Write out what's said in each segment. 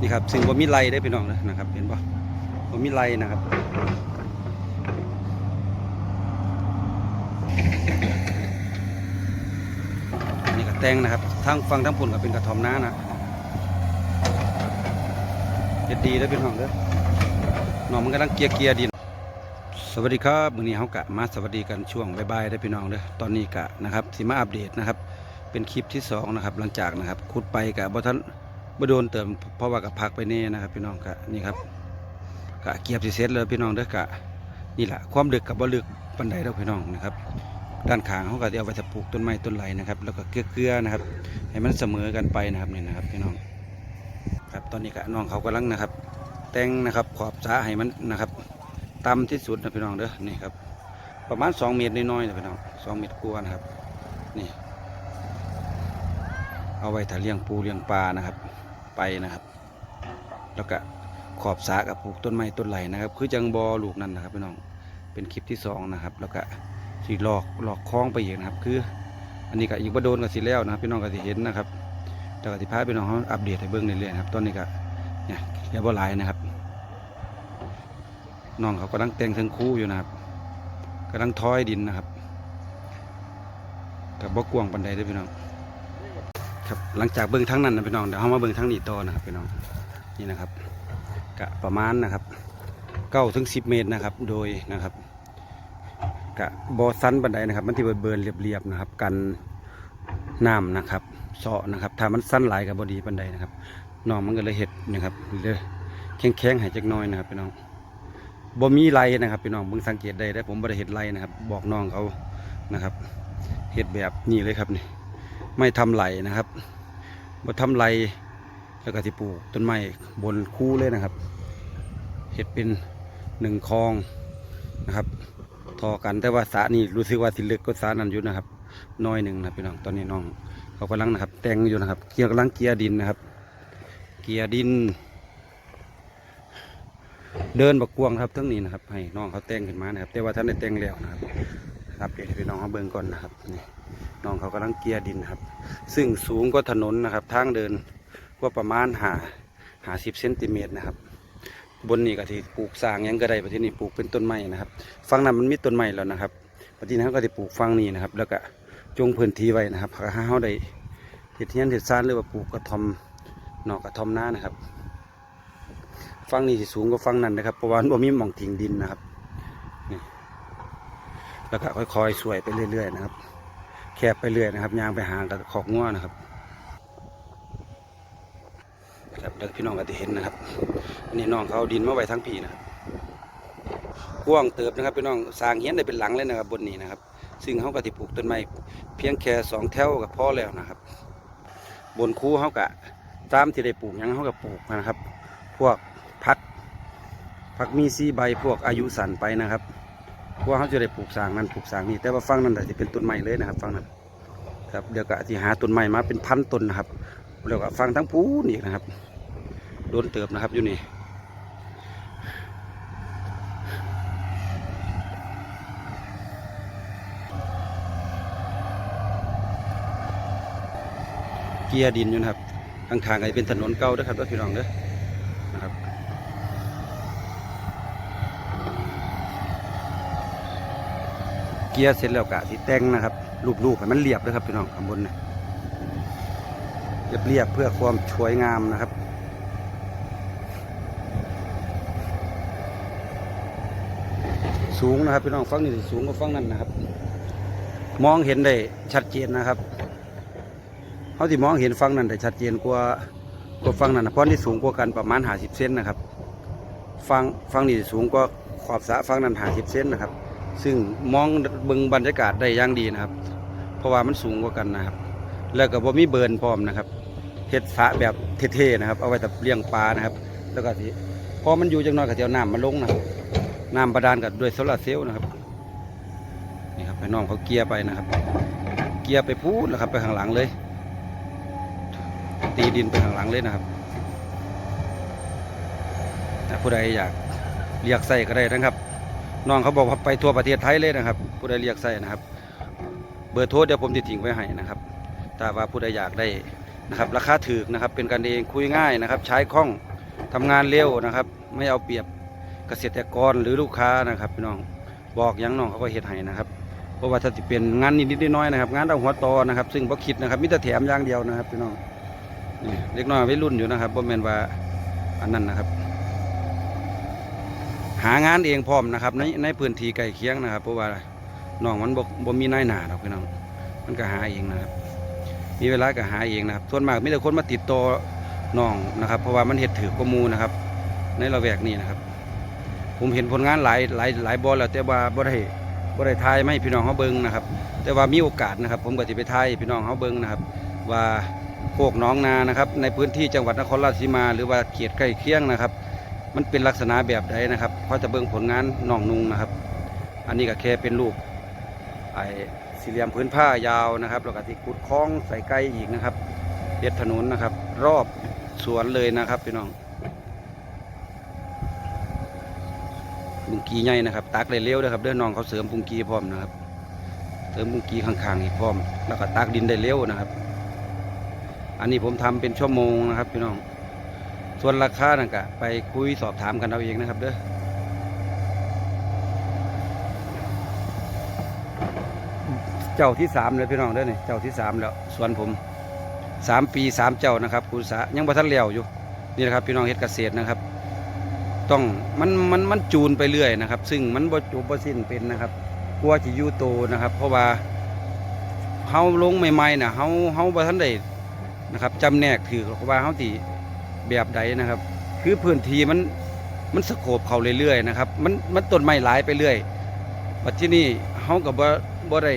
นี่ครับซึ่งว่ามีไรได้พี่น้องนะนะครับ เห็นปะว่ามีไรนะครับนี่ก็แตงนะครับทั้งฟังทั้งปุ่นก็เป็นกระถอมน้านะเฮ็ดดีแล้วพี่น้องเด้อน้องมันกำลังเกียร์เกียร์ดินสวัสดีครับมื้อนี้เฮากะมาสวัสดีกันช่วงบ่ายๆได้พี่น้องเด้อตอนนี้กะนะครับสิมาอัปเดตนะครับ เป็นคลิปที่สองนะครับหลังจากนะครับขุดไปกะบ่ทัน บ่โดนเติมเพราะว่ากับพักไปแน่นะครับพี่น้องกะนี่ครับกะเกียบสิเสร็จแล้วพี่น้องเด้อกะนี่แหละความลึกกับบ่ลึกปานใดดอกพี่น้องนะครับ ด้านข้างเขาก็จะเอาไปจะปลูกต้นไม้ต้นไหลนะครับ แล้วก็เกลือๆนะครับ ให้มันเสมอกันไปนะครับนี่นะครับพี่น้องครับตอนนี้ก็น้องเขากำลังนะครับ แต่งนะครับขอบสาให้มันนะครับต่ำที่สุดนะพี่น้องเด้อนี่ครับ ประมาณ 2 เมตรน้อยๆนะพี่น้อง2เมตรกว่านะครับนี่เอาไว้ถ้าเลี้ยงปูเลี้ยงปลานะครับ ไปนะครับ แล้วก็ขอบสากับปลูกต้นไม้ต้นไหลนะครับ คือจังบอลูกนั่นนะครับพี่น้องเป็นคลิปที่สองนะครับ แล้วก็สีหลอกหลอกคล้องไปอีกนะครับ คือ อันนี้ก็อีกบ่โดนกับสิแล้วนะครับพี่น้องก็สิเห็นนะครับแต่ก็สิพาพี่น้องเขาอัปเดตให้เบิ่งเรื่อยๆครับตอนนี้ก็เนี่ยเรียบร้อยนะครับน้องเขากำลังแต่งเครื่องคู่อยู่นะครับกำลังท้อยดินนะครับกับบ่กวงปันใดด้วยพี่น้อง ครับหลังจากเบิ่งทั้งนั้นนะพี่น้องเดี๋ยวเรามาเบิ่งทั้งนี้ต่อนะครับพี่น้องนี่นะครับกะประมาณนะครับเก้าถึงสิบเมตรนะครับโดยนะครับกะบอสันบันไดนะครับ มันที่เบิร์นเรียบๆนะครับ กันน้ำนะครับเสาะนะครับถ้ามันสั้นหลายกับบดีบันไดนะครับน้องมันก็เลยเห็ดนะครับเลยแข็งๆใหายจักน้อยนะครับพี่น้องบ่มีไรนะครับพี่น้องเบิ่งสังเกตได้ได้ผมบ่ได้เห็ดไรนะครับ บอกน้องเขานะครับเห็ดแบบนี้เลยครับนี่ ไม่ทำไหลนะครับบ่ทำไรแล้วก็ที่ปลูกต้นไม้บนคู่เลยนะครับเห็ดเป็นหนึ่งคลองนะครับ ทอกันแต่ว่าสระนี่รู้สึกว่าสิลึกก็สระนั้นอยู่นะครับ น้อยหนึ่งนะพี่น้องตอนนี้น้องเขากำลังนะครับแต่งอยู่นะครับเกียร์กำลังเกียร์ดินนะครับ เกียร์ดิน เดินบักกวงครับทั้งนี้นะครับ ให้น้องเขาแต่งขึ้นมานะครับ แต่ว่าท่านได้แต่งแล้วนะครับครับเดี๋ยวพี่น้องเขาเบิ่งก่อนนะครับนี่ น้องเขากำลังเกียร์ดินครับ ซึ่งสูงก็ถนนนะครับ ทางเดินก็ประมาณหาหาสิบเซนติเมตรนะครับ บนนี้ก็ที่ปลูกสร้างยังก็ได้ประเทศนี้ปลูกเป็นต้นไม้นะครับฝั่งนั้นมันมีต้นไม้แล้วนะครับประเทศนั้นก็จะปลูกฝั่งนี้นะครับ แล้วก็จงพื้นที่ไว้นะครับให้เฮาได้เห็ดเทียนเห็ดซานหรือว่าปลูกกระทอมหนอกกระทอมหน้านะครับฝั่งนี้สิสูงกว่าฝั่งนั้นนะครับเพราะว่ามันบ่มีหม่องทิ้งดินนะครับนี่แล้วก็ค่อยๆสวยไปเรื่อย ๆ นะครับ แคบไปเรื่อยนะครับยางไปหางกับขอกง้วนะครับครับแล้วพี่น้องก็จะเห็นนะครับอันนี้น้องเขาดินมาไว้ทั้งปีนะครับกว้างเติบนะครับพี่น้องสร้างเฮียนได้เป็นหลังเลยนะครับ บนนี้นะครับ ซึ่งเขาก็ที่ปลูกต้นไม้เพียงแค่สองแถวกับพ่อแล้วนะครับ บนคูเขากะตามที่ได้ปลูกยังเขาก็ปลูกนะครับ พวกพักพักมีซีใบพวกอายุสั้นไปนะครับ เพราะว่าเขาจะได้ปลูกสางนั้นปลูกสางนี้แต่ว่าฟังนั้นแต่จะเป็นต้นไม้เลยนะครับฟังนั้นครับเดี๋ยวก็ที่หาต้นไม้มาเป็นพันต้นนะครับแล้วก็ฟังทั้งพูนอีกนะครับโดนเติบนะครับอยู่นี่เกียร์ดินอยู่นะครับทางทางก็จะเป็นถนนเก่าด้อครับเด้อพี่น้องเด้อนะครับเกียร์เสร็จแล้วกะที่แต่งนะครับรูปๆให้มันเรียบเลยครับพี่น้องข้างบนนะเรียบเพื่อความสวยงามนะครับสูงนะครับพี่น้องฟังนี่สูงกว่าฟังนั้นนะครับ มองเห็นได้ชัดเจนนะครับเขาที่มองเห็นฟังนั้นได้ชัดเจนกว่ากว่าฟังนั้นนะเพราะนี่สูงกว่ากันประมาณหาสิบเซนนะครับฟังฟังนี่สูงกว่าขอบสระฟังนั้นหาสิบเซนนะครับ ซึ่งมองเบิงบรรยากาศได้อย่างดีนะครับ เพราะว่ามันสูงกว่ากันนะครับ แล้วก็บ่มีเบิร์นพร้อมนะครับเฮ็ดสะแบบเท่ๆนะครับ เอาไว้แต่เลี้ยงปลานะครับ แล้วก็ที่พอมันอยู่จังน้อยก็จะเอาน้ำมาลงนะครับน้ำประดานกับด้วยโซลาร์เซลล์นะครับนี่ครับให้น้องเขาเกียร์ไปนะครับ เกียร์ไปพูดนะครับ ไปข้างหลังเลย ตีดินไปข้างหลังเลยนะครับนะผู้ใดอยากเรียกใส่ก็ได้นะครับ น้องเขาบอกว่าไปทั่วประเทศไทยเลยนะครับ ผู้ใดเรียกใส่นะครับ เบอร์โทรเดี๋ยวผมจะทิ้งไว้ให้นะครับถ้าว่าผู้ใดอยากได้นะครับ ราคาถูกนะครับ เป็นกันเองคุยง่ายนะครับ ใช้คล่องทำงานเร็วนะครับ ไม่เอาเปรียบเกษตรกรหรือลูกค้านะครับพี่น้องบอกยังน้องเขาก็เฮ็ดให้นะครับเพราะว่าถ้าจะเป็นงานนิดๆน้อยๆนะครับ งานเอาหัวตอนะครับ ซึ่งบ่คิดนะครับมิต่แถมอย่างเดียวนะครับพี่น้องนี่เล็กน้อยวัยรุ่นอยู่นะครับบ่แมนว่าอันนั้นนะครับ หางานเองพร้อมนะครับ ในในพื้นที่ใกล้เคียงนะครับ เพราะว่าน้องมันบ่บ่มีนายหน้าดอกพี่น้องมันก็หาเองนะครับ มีเวลาก็หาเองนะครับส่วนมากมีแต่คนมาติดต่อน้องนะครับ เพราะว่ามันเห็ดถือกมูนะครับ ในละแวกนี้นะครับ ผมเห็นผลงานหลายหลายหลายบอลแล้วแต่ว่าบ่ได้บ่ได้ทายไม่พี่น้องเขาเบิ่งนะครับ แต่ว่ามีโอกาสนะครับ ผมก็สิไปทายพี่น้องเขาเบิ่งนะครับ ว่าโคกหน้องนานะครับ ในพื้นที่จังหวัดนครราชสีมา หรือว่าเขตใกล้เคียงนะครับ มันเป็นลักษณะแบบใดนะครับเพราะจะเบิ่งผลงานน้องนุงนะครับ อันนี้ก็แค่เป็นรูปไอ้สี่เหลี่ยมพื้นผ้ายาวนะครับแล้วก็ที่ขุดคล้องใส่ไก่อีกนะครับเด็ดถนนนะครับ รอบสวนเลยนะครับพี่น้องบุงกีใหญ่นะครับตักเลยเร็วนะครับเด้อน้องเขาเสริมบุงกีพร้อมนะครับเสริมบุงกีข้างๆอีกพร้อม แล้วก็ตักดินได้เร็วนะครับ อันนี้ผมทำเป็นชั่วโมงนะครับพี่น้อง ส่วนราคานั่นก็ไปคุยสอบถามกันเอาเองนะครับเด้อเจ้าที่สามเลยพี่น้องเด้อนี่เจ้าที่สามแล้วสวนผมสามปีสามเจ้านะครับคุณสายังบ่ทันเลี้ยวอยู่นี่นะครับพี่น้องเฮ็ดเกษตรนะครับ ต้องมันมันมันจูนไปเรื่อยนะครับ ซึ่งมันบ่จบบ่สิ้นเป็นนะครับกลัวจะยู่โตนะครับ เพราะว่าเฮาลงใหม่ๆนะเฮาเฮาบ่ทันได้นะครับจำแนกถือว่าเฮาสิ แบบใดนะครับ คือพื้นที่มันมันสโคบเขาเรื่อยๆนะครับ มันมันต้นไม้หลายไปเรื่อยบัดที่นี่เฮาก็บ่บ่ได้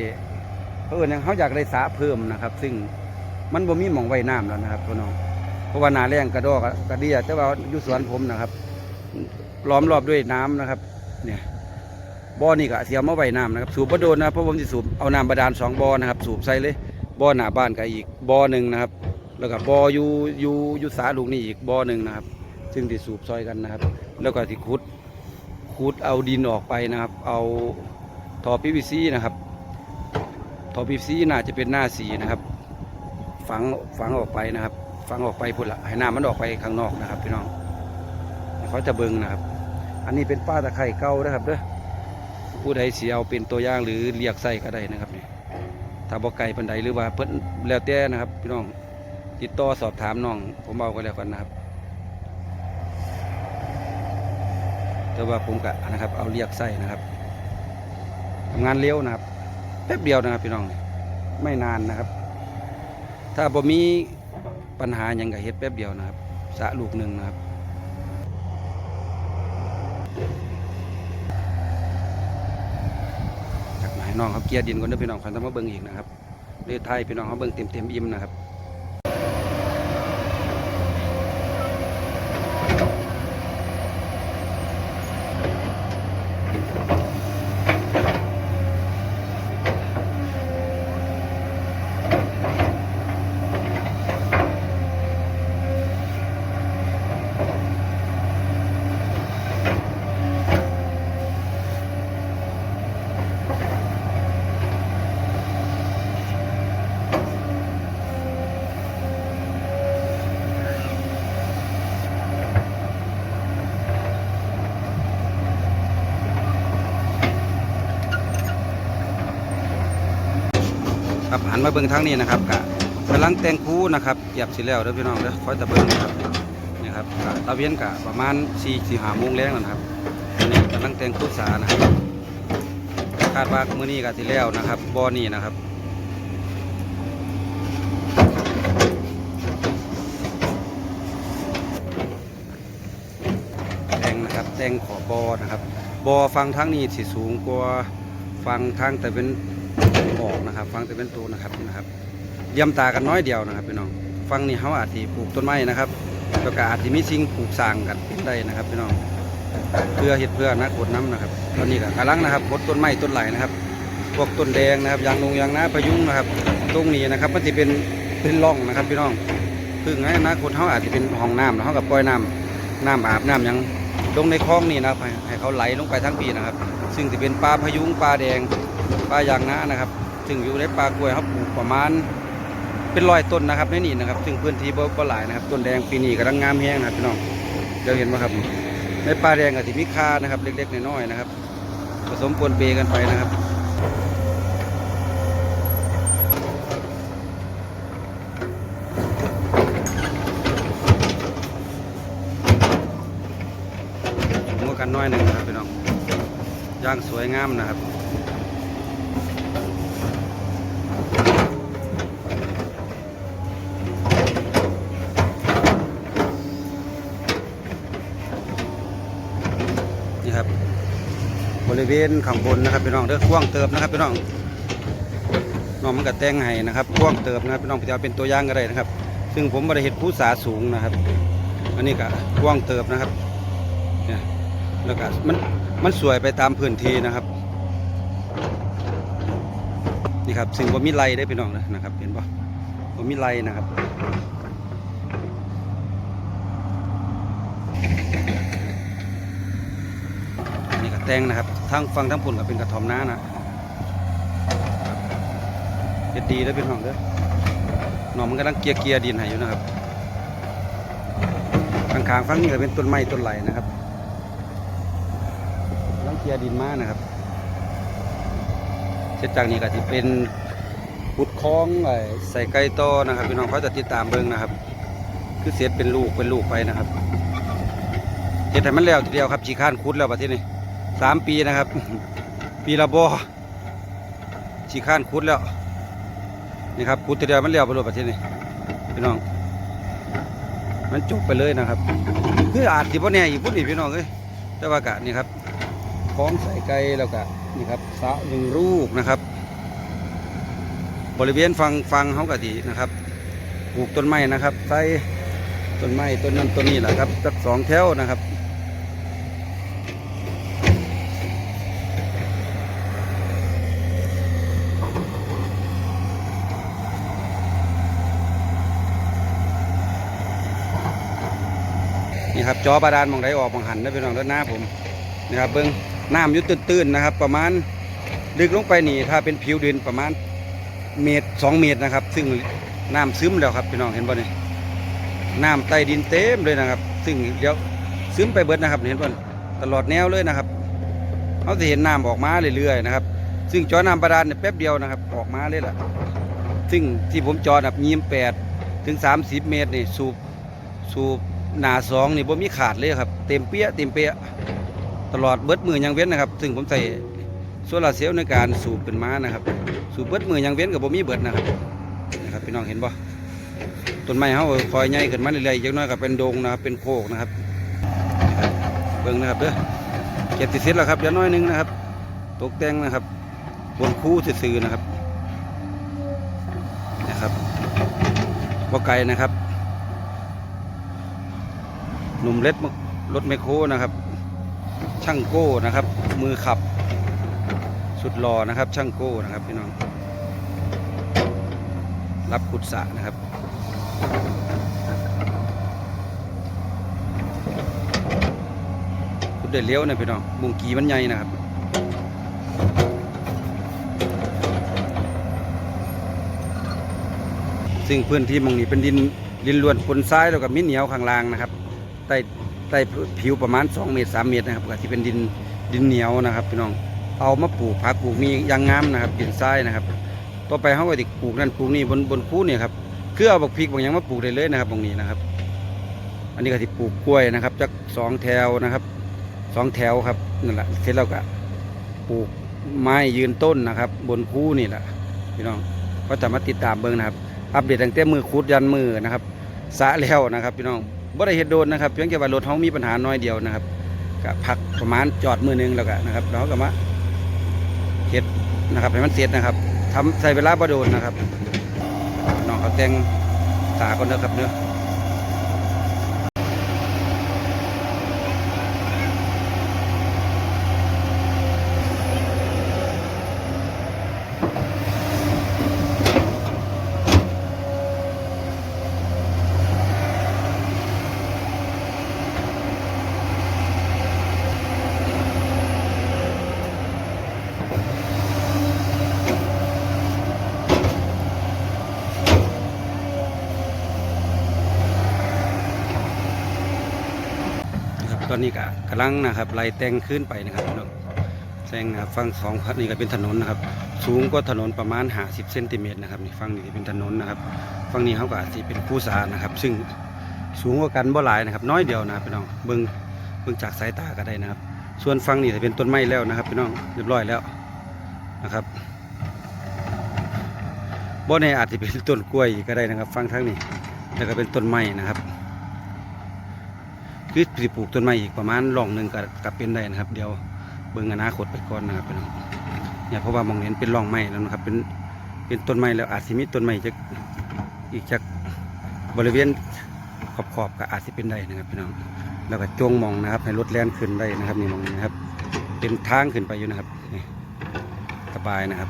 เออเนี่ยเขาอยากได้สระเพิ่มนะครับ ซึ่งมันบ่มีหมองไว้น้ำแล้วนะครับพี่น้องเพราะว่านาแรงกระดอกกระเดียแต่ว่าอยู่สวนผมนะครับล้อมรอบด้วยน้ำนะครับ เนี่ยบ่อนี่ก็เสียมาไว้น้ำนะครับ สูบบ่โดนนะเพราะผมจะสูบเอาน้ำบาดาลสองบ่อนะครับ สูบใส่เลยบ่อหน้าบ้านก็อีกบ่อหนึ่งนะครับ แล้วก็บ่ออยู่อยู่อยู่สาลูกนี่อีกบ่อหนึ่งนะครับ ซึ่งที่สูบซอยกันนะครับ แล้วก็ที่ขุดขุดเอาดินออกไปนะครับ เอาท่อ PVC นะครับทอพีวีซีน่าจะเป็นหน้าสีนะครับ ฝังฝังออกไปนะครับ ฝังออกไปพุ่นละให้น้ำมันออกไปข้างนอกนะครับพี่น้องเขาจะเบิงนะครับ อันนี้เป็นป้าตะไคร่เก่านะครับเด้อผู้ใดเสียเอาเป็นตัวอย่างหรือเรียกใส่ก็ได้นะครับนี่ถ้าบ่ไก่ปันใดหรือว่าเพิ่นแล้วแต่นะครับ พี่น้อง ติดต่อสอบถามน้อง ผมเอาก็แล้วกันนะครับ แต่ว่าผมกะนะครับ เอาเรียกใส่นะครับทำงานเร็วนะครับแป๊บเดียวนะครับพี่น้องไม่นานนะครับ ถ้าบ่มีปัญหาอย่างกับเฮ็ดแป๊บเดียวนะครับ สะลูกหนึ่งนะครับจากมาให้น้องเขาเกียร์ดินก่อนเด้อพี่น้องคันต้องมาเบิ่งอีกนะครับเรือไทยพี่น้องเขาเบิ่งเต็มเต็มอิ่มนะครับ หันมาเบิ่งทางนี้นะครับกะกำลังแต่งคูนะครับเหยียบสิแล้วเด้อพี่น้องเด้อคอยจะเบิ่งนะครับนี่ครับกะตะเวียนกะประมาณ4 4 5โมงแรงนะครับอันนี้กำลังแต่งคูสานะครับคาดว่ามื้อนี้ก็สิแล้วนะครับบ่อนี้นะครับแต่งนะครับแต่งขอบบอนะครับบอฟังทั้งนี้สิสูงกว่าฟังทางแต่เป็น ออกนะครับ ฟังแต่เป็นตัวนะครับนะครับเยี่ยมตากันน้อยเดียวนะครับพี่น้อง ฟังนี่เขาอาจจะปลูกต้นไม้นะครับแล้วก็อาจจะมีสิ่งปลูกสร้างกันเป็นได้นะครับพี่น้องเพื่อเห็ดเพื่อนะกดน้ำนะครับตอนนี้ก็กำลังนะครับกดต้นไม้ต้นไหลนะครับ พวกต้นแดงนะครับยางนงยางนาพยุงนะครับตรงนี้นะครับมันจะเป็นเป็นร่องนะครับพี่น้องพึ่งให้นะคนเขาอาจจะเป็นห้องน้ำแล้วเขากับปล่อยน้ำน้ำอาบน้ำยังลงในคลองนี่นะครับให้ให้เขาไหลลงไปทั้งปีนะครับ ซึ่งจะเป็นปลาพยุงปลาแดงปลายางนานะครับ ซึ่งอยู่ในปลากล้วยเขาปลูกประมาณ เป็นร้อยต้นนะครับในนี่นะครับ ซึ่งพื้นที่บ่บ่หลายนะครับต้นแดงปีนี้กำลังงามแห้งนะครับพี่น้องเดี๋ยวเห็นไหมครับ ในปลาแดงกับที่มีคานะครับ เล็กๆน้อยๆนะครับ ผสมปนเปกันไปนะครับหัวกันน้อยหนึ่งนะครับพี่น้องย่างสวยงามนะครับ นี่ครับ บ ริเวณข้างบนนะครับพี่น้องเด้อกว้างเติบนะครับพี่น้องน้องมันก็แต่งให้นะครับกว้างเติบนะครับพี่น้องพี่เอาเป็นตัวอย่างก็ได้นะครับ ซึ่งผมบริเหตุผู้สาสูงนะครับ อันนี้ก็กว้างเติบนะครับเนี่ยแล้วก็มันมันสวยไปตามพื้นที่นะครับนี่ครับซึ่งว่มีไรได้พี่น้องนะนะครับเห็นป่ะว่มีไรนะครับ นี่ก็ แตงนะครับทั้งฟังทั้งปุ่นก็เป็นกระถอมน้านะเฮ็ดดีแล้วเป็นห้องเด้อหน่อมันกำลังเกียร์เกียร์ดินให้อยู่นะครับข้างๆฟังนี่ก็เป็นต้นไม้ต้นไหลนะครับกำลังเกียร์ดินมานะครับเสร็จจากนี้ก็จะเป็นขุดคลองไอ้ใส่ไก่ต่อนะครับพี่น้องเขาจะติดตามเบิ่งนะครับ คือเสร็จเป็นลูกเป็นลูกไปนะครับเฮ็ดให้มันแล้วทีเดียวครับจีข้านคุดแล้วประเทศนี้ สามปีนะครับ ปีละบอฉีข้านคุดแล้วนี่ครับคุดทีเดียวมันเลี้ยวไปรวประเทศนี้พี่น้อง มันจบไปเลยนะครับ คืออาจที่พ่อแน่อีกพุ่นอีกพี่น้องเอ้ยแต่ว่ากะนี่ครับคล้องใส่ไก่แล้วกะนี่ครับสระหนึ่งลูกนะครับ บริเวณฟังฟังเขากะทีนะครับปลูกต้นไม้นะครับ ใส่ต้นไม้ต้นนั้นต้นนี้แหละครับสักสองแถวนะครับ นี่ครับจอบาดาลมองไดออกมองหันนะพี่น้องด้านหน้าผมนี่ครับเบิ้งน้ำยุดตื้นๆนะครับ ประมาณลึกลงไปนี่ถ้าเป็นผิวดินประมาณเมตรสองเมตรนะครับ ซึ่งน้ำซึมแล้วครับพี่น้องเห็นป่ะนี่น้ำใต้ดินเต็มเลยนะครับ ซึ่งเดี๋ยวซึมไปเบิดนะครับเห็นป่ตลอดแนวเลยนะครับเขาจะเห็นน้ำออกมาเรื่อยๆนะครับ ซึ่งจอน้ำบาดาลเนี่ยแป๊บเดียวนะครับ ออกมาเลยล่ะ ซึ่งที่ผมจอแบบยีมแปดถึงสามสิบเมตรนี่สูบสูบ หนาสองนี่บ่มีขาดเลยครับ เต็มเปี้ยเต็มเปี้ยตลอดเบิดมือยังเว้นนะครับ ซึ่งผมใส่โซลาร์เซลล์ในการสูบขึ้นม้านะครับ สูบเบิดมือยังเว้นกับบ่มีเบิดนะครับนะครับพี่น้องเห็นบ่ต้นไม้เขาคอยใหญ่ขึ้นมาเรื่อยๆอีกน้อยก็เป็นดงนะครับ เป็นโคกนะครับนะครับเบิ่งนะครับเด้อเก็บติดเสร็จแล้วครับเดี๋ยวน้อยหนึงนะครับ ตกแต่งนะครับ บนคู่ซื่อๆนะครับ นะครับบ่ไกลนะครับ หนุ่มเล็ดรถไมคโครนะครับ ช่างโก้นะครับ มือขับ สุดหล่อนะครับ ช่างโก้นะครับพี่น้อง รับขุดสะนะครับขุดได้เลี้ยวนะพี่น้องบุงกีมันใหญ่นะครับซึ่งพื้นที่มองนี้เป็นดินดินล้วนปนทรายแล้วก็มีเหนียวข้างล่างนะครับ ใต้ใต้ผิวประมาณ 2 เมตร 3 เมตรนะครับก็ที่เป็นดินดินเหนียวนะครับพี่น้องเอามาปลูกผักปลูกมียางงามนะครับดินทรายนะครับต่อไปเขาก็ติปลูกนั่นปลูกนี่บนบนคูเนี่ยครับคือเอาบักพริกบางอย่างมาปลูกได้เลยนะครับตรงนี้นะครับ อันนี้ก็ที่ปลูกกล้วยนะครับจากสองแถวนะครับสองแถวครับนั่นแหละเสร็จแล้วก็ปลูกไม้ยืนต้นนะครับ บนคู่นี่แหละพี่น้องก็จะมาติดตามเบิ้งนะครับ อัปเดตตั้งแต่มือคูดยันมือนะครับสะแล้วนะครับ พี่น้อง บ่ได้เห็ดโดนนะครับเพียงแค่ว่ารถเขามีปัญหาน้อยเดียวนะครับก็พักประมาณจอดมือหนึงแล้วก็นะครับแล้วก็มาเห็ดนะครับให้มันเสร็จนะครับทำใส่เวลาบ่โดนนะครับน้องเขาแต่งตาก่อนเด้อครับเนื้อ อนนี้ก็กำลังนะครับไล่แต่งขึ้นไปนะครับน้องแต่งนะครับฝั่งสองฝั่งนี้ก็เป็นถนนนะครับ สูงกว่าถนนประมาณ50เซนติเมตรนะครับนี่ฝั่งนี้เป็นถนนนะครับฝั่งนี้เขาก็อาจจะเป็นคูสานะครับ ซึ่งสูงกว่ากันบ่หลายนะครับ น้อยเดียวนะพี่น้องเบิ่งเบิ่งจากสายตาก็ได้นะครับ ส่วนฝั่งนี้จะเป็นต้นไม้แล้วนะครับพี่น้องเรียบร้อยแล้วนะครับบ่ในอาจจะเป็นต้นกล้วยก็ได้นะครับฝั่งทางนี้แล้วก็เป็นต้นไม้นะครับ คือสิปลูกต้นไม้อีกประมาณร่องหนึ่งก็ก็เป็นได้นะครับ เดี๋ยวเบิ่งอนาคตไปก่อนนะครับพี่น้องเนี่ยเพราะว่ามองเห็นเป็นร่องไม้แล้วนะครับ เป็นเป็นต้นไม้แล้วอาจสิมีต้นไม้จะอีกจากบริเวณขอบขอบก็อาจจะเป็นได้นะครับพี่น้องแล้วก็จงมองนะครับ ให้รถแล่นขึ้นได้นะครับนี่มองนี้นะครับ เป็นทางขึ้นไปอยู่นะครับนี่สบายนะครับ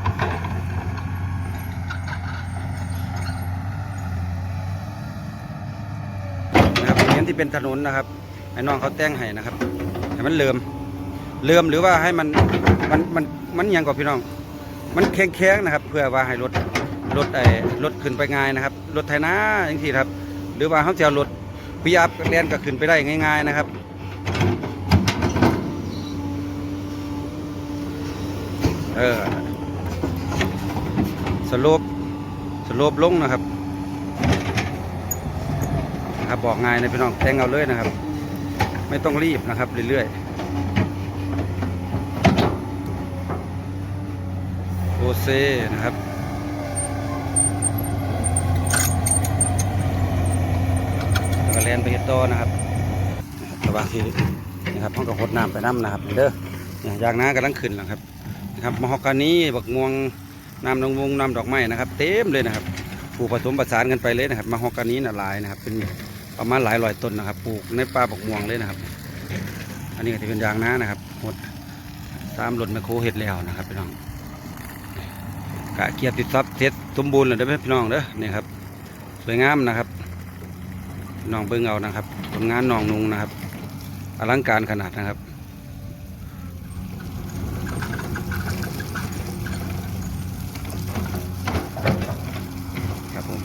นะครับเห็นที่เป็นถนนนะครับ ให้น้องเขาแต่งให้นะครับให้มันเลื่อมเลื่อมหรือว่าให้มันมันมันมันยังกว่าพี่น้อง มันแข็งแข็งๆนะครับ เพื่อว่าให้รถรถไอ้รถขึ้นไปง่ายนะครับรถไถนาอย่างที่ครับ หรือว่าเขาจะรถปิยับเลียนก็ขึ้นไปได้ง่าย ๆนะครับเออสโลปสโลปลงนะครับครับบอกง่ายนะพี่น้องแต่งเอาเลยนะครับ ไม่ต้องรีบนะครับเรื่อยๆโอเซนะครับแล้วก็แลนไปเฮ็ดต่อนะครับนะครับระหว่างที่นะครับห้องกับหดน้ำไปน้ำนะครับเด้อเนี่ยยางน้ากำลังขึ้นแล้วครับนะครับมะฮอกกานีบักม่วงน้ำดอกมวงน้ำดอกไม้นะครับ เต็มเลยนะครับปลูกผสมประสานกันไปเลยนะครับมะฮอกกานีน่ะลายนะครับเป็น ประมาณหลายร้อยต้นนะครับ ปลูกในป่าบักม่วงเลยนะครับ อันนี้ก็จะเป็นยางนานะครับหมดตามรถแมคโครเห็ดแล้วนะครับพี่น้องกะเกียบติดซับเสร็จสมบูรณ์เลยได้ไหมพี่น้องเด้อนี่ครับ สวยงามนะครับน้องเบิ้งเอานะครับผลงานน้องนุงนะครับอลังการขนาดนะครับ ครับผม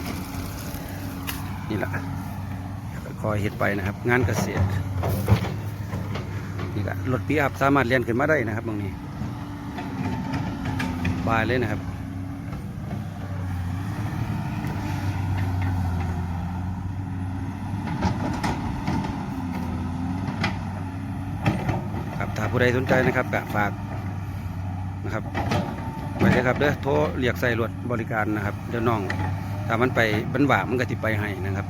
นี่แหละ ค อยเห็ดไปนะครับ งานเกษตรนี่ก็รถปีอัพสามารถเลียนขึ้นมาได้นะครับตรงนี้บายเลยนะครับครับถ้าผู้ใดสนใจนะครับก็ฝากนะครับไปเลยครับเด้อโทรเรียกใส่รถบริการนะครับเดี๋ยวน้องถ้ามันไปบันว่ามันก็ติไปให้นะครับ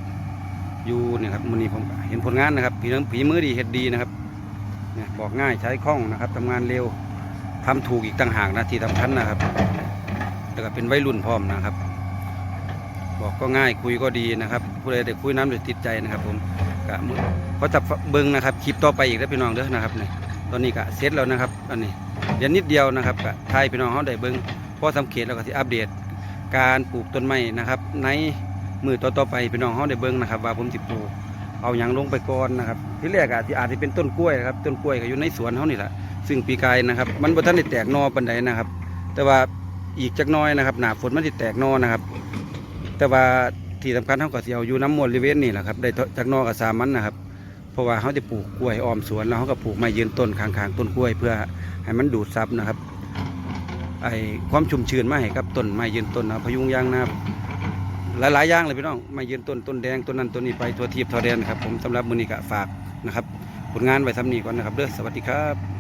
อยู่เนี่ยครับมันนี้ผมเห็นผลงานนะครับผีน้ำผีมือดีเฮ็ดดีนะครับเนี่ยบอกง่ายใช้คล่องนะครับทำงานเร็วทำถูกอีกต่างหากนะที่สำคัญนะครับแล้วก็เป็นวัยรุ่นพร้อมนะครับ บอกก็ง่ายคุยก็ดีนะครับผู้ใดได้คุยน้ำจะติดใจนะครับ ผมก็มื้อเขาจะเบิ้งนะครับคลิปต่อไปอีกแล้วพี่น้องเด้อนะครับเนี่ยตอนนี้ก็เสร็จแล้วนะครับอันนี้เดี๋ยวนิดเดียวนะครับก็ทายพี่น้องเขาได้เบิ้งพอสังเกตแล้วก็ที่อัปเดตการปลูกต้นไม้นะครับ ใน มือต่อๆไปพี่น้องเขาได้เบิ่งนะครับ ว่าผมสิปลูกเอาหยังลงไปก่อนนะครับที่แรกอะที่อาจจะเป็นต้นกล้วยนะครับต้นกล้วยก็อยู่ในสวนเขานี่แหละซึ่งปีกายนะครับ มันบ่ทันได้แตกนอปันใดนะครับ แต่ว่าอีกจักน้อยนะครับ หนาฝนมันสิแตกนอนะครับ แต่ว่าที่สำคัญเขาก็สิเอาอยู่น้ำมนต์ริเวณนี่แหละครับได้จากนอกับสามันนะครับ เพราะว่าเขาจะปลูกกล้วยอ้อมสวนแล้วเขาก็ปลูกไม้ยืนต้นข้างๆต้นกล้วย เพื่อให้มันดูดซับนะครับไอความชุ่มชื้นมาให้กับต้นไม้ยืนต้นนะพยุงยางนะครับ หลายๆอย่างเลยพี่น้องมายืนต้นต้นแดงต้นนั้นต้นนี้ไปทัวทีบทัวแดนครับผมสำหรับมือนี้ก็ฝากนะครับผลงานไว้ทำนี้ก่อนนะครับเด้อสวัสดีครับ